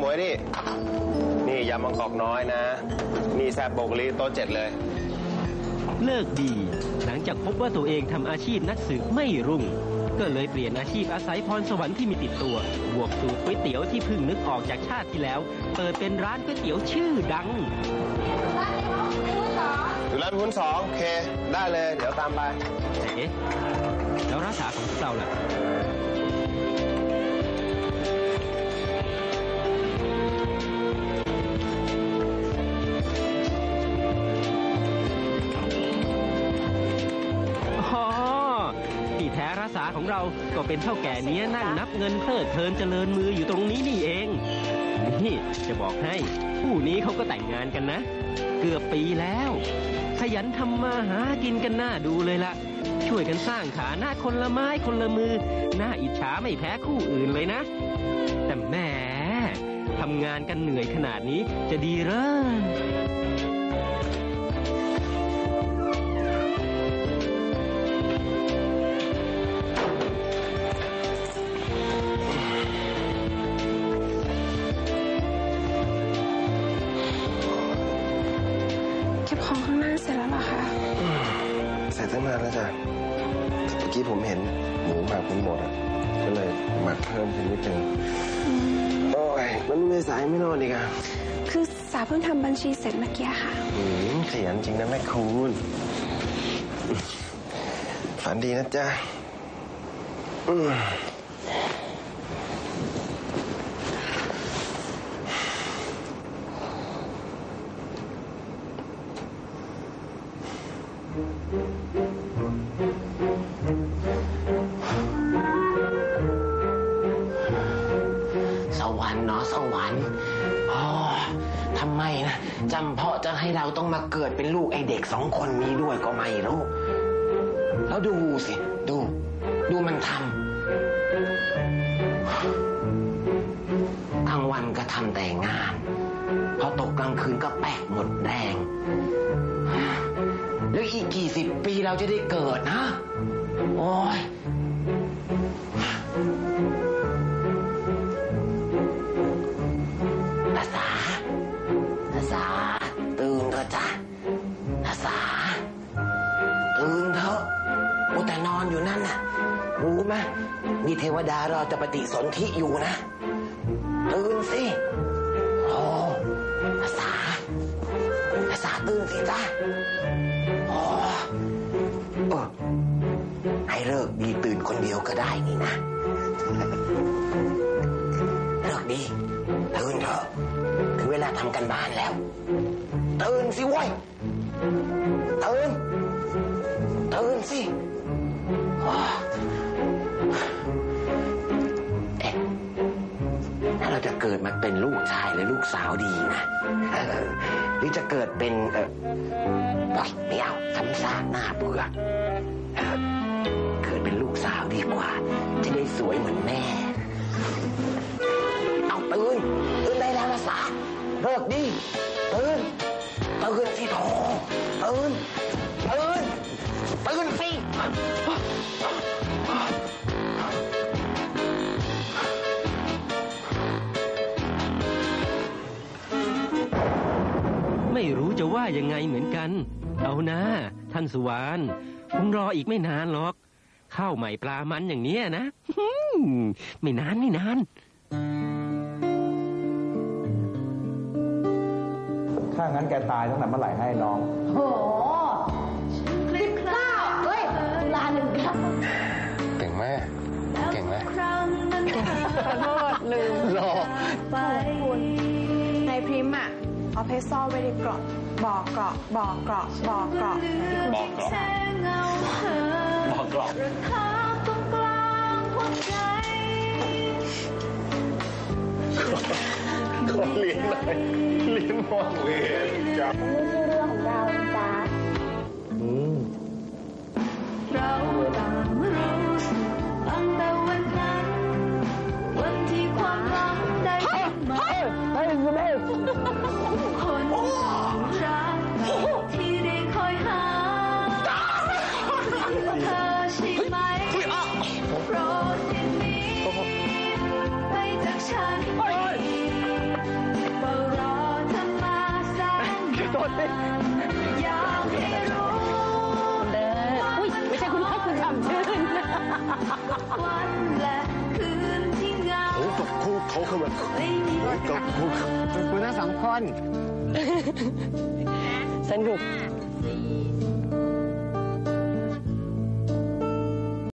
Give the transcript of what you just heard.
หมวยนี่ นี่ยำมังกอกน้อยนะ นี่แซบโบกลีโต๊ะเจ็ดเลย เลิกดี หลังจากพบว่าตัวเองทำอาชีพนักสืบไม่รุ่ง ก็เลยเปลี่ยนอาชีพอาศัยพรสวรรค์ที่มีติดตัว บวกสูตรก๋วยเตี๋ยวที่เพิ่งนึกออกจากชาติที่แล้ว เปิดเป็นร้านก๋วยเตี๋ยวชื่อดัง อยู่ร้านพุ้นสองโอเค ได้เลย เดี๋ยวตามไปแต่เอ๊ะแล้วราคาของพวกเราล่ะ ของเราก็เป็นเท่าแก่เนี้ยนั่งนับเงินเพลิดเพลินเจริญมืออยู่ตรงนี้นี่เอง นี่จะบอกให้คู่นี้เขาก็แต่งงานกันนะ เกือบปีแล้ว ขยันทำมาหากินกันหน้าดูเลยละช่วยกันสร้างฐานะคนละไม้คนละมือน่าอิจฉาไม่แพ้คู่อื่นเลยนะ แต่แหมทำงานกันเหนื่อยขนาดนี้จะดีเรอ เสร็จตั้งนานแล้วจ้ะแต่เมื่อกี้ผมเห็นหมูหมักมันหมดอะ ก็เลยหมักเพิ่มขึ้นนิดนึงโอ้ยมันไม่สายไม่นอนอีกอะคือสาเพิ่งทำบัญชีเสร็จเมื่อกี้ค่ะหืมขยันจริงนะแม่คุณฝันดีนะจ๊ะอืม สวรรค์เนาะสวรรค์อ๋อทำไมนะจำเพาะจะให้เราต้องมาเกิดเป็นลูกไอเด็กสองคนนี้ด้วยก็ไม่รู้ แล้วดูสิ ดู ดูมันทำกลางวันก็ทำแต่งาน พอตกกลางคืนก็แปกหมดแรง อีกกี่สิบปีเราจะได้เกิดนะ โอ้ยนาสานาสาตื่นเถอะจ้ะนาสาตื่นเถอะโอ้แต่นอนอยู่นั่นน่ะ รู้ไหมมีเทวดารอจะปฏิสนธิอยู่นะ ตื่นสิโอ้นาสานาสาตื่นสิจ้ะ ก็ได้นี่นะเลิกดีตื่นเถอะถึงเวลาทำกันบ้านแล้วตื่นสิเว้ยตื่นตื่นสิเอ๊ะถ้าเราจะเกิดมาเป็นลูกชายหรือลูกสาวดีนะหรือจะเกิดเป็นเออโอ๊ยไม่เอาซ้ำซากหน้าเบื่อ ดีกว่า จะได้สวยเหมือนแม่ เอาตื่นตื่นได้แล้วนะสาเลิกดิตื่นตื่นสิโถตื่นตื่นตื่นสิไม่รู้จะว่ายังไงเหมือนกัน เอานะ ท่านสุวรรณคงรออีกไม่นานหรอก ข้าวใหม่ปลามันอย่างเนี้ยนะไม่นานไม่นานถ้างั้นแกตายตั้งแต่เมื่อไหร่ให้น้องโหสิบเก้าเฮ้ยตุลาหนึ่งครับเก่งไหมเก่งไหมขอโทษลืมรอคุณในพริมอะเอาเพชรซ่อนไว้ในกรอบบอกเกราะบอกเกราะบอกเกราะเหมือนที่คุณบอกเกราะแซงบอกกรอบ ขอเลี้ยงหน่อยเลี้ยงมอง อยากให้รู้เด้ออุ้ยไม่ใช่คุณพ่อคุณคำชื่นวันและคืนที่เหงาโอ้กับคู่เขาเข้ามาไม่มีกับคู่เขาคุณทั้งสองคนสนุก สี่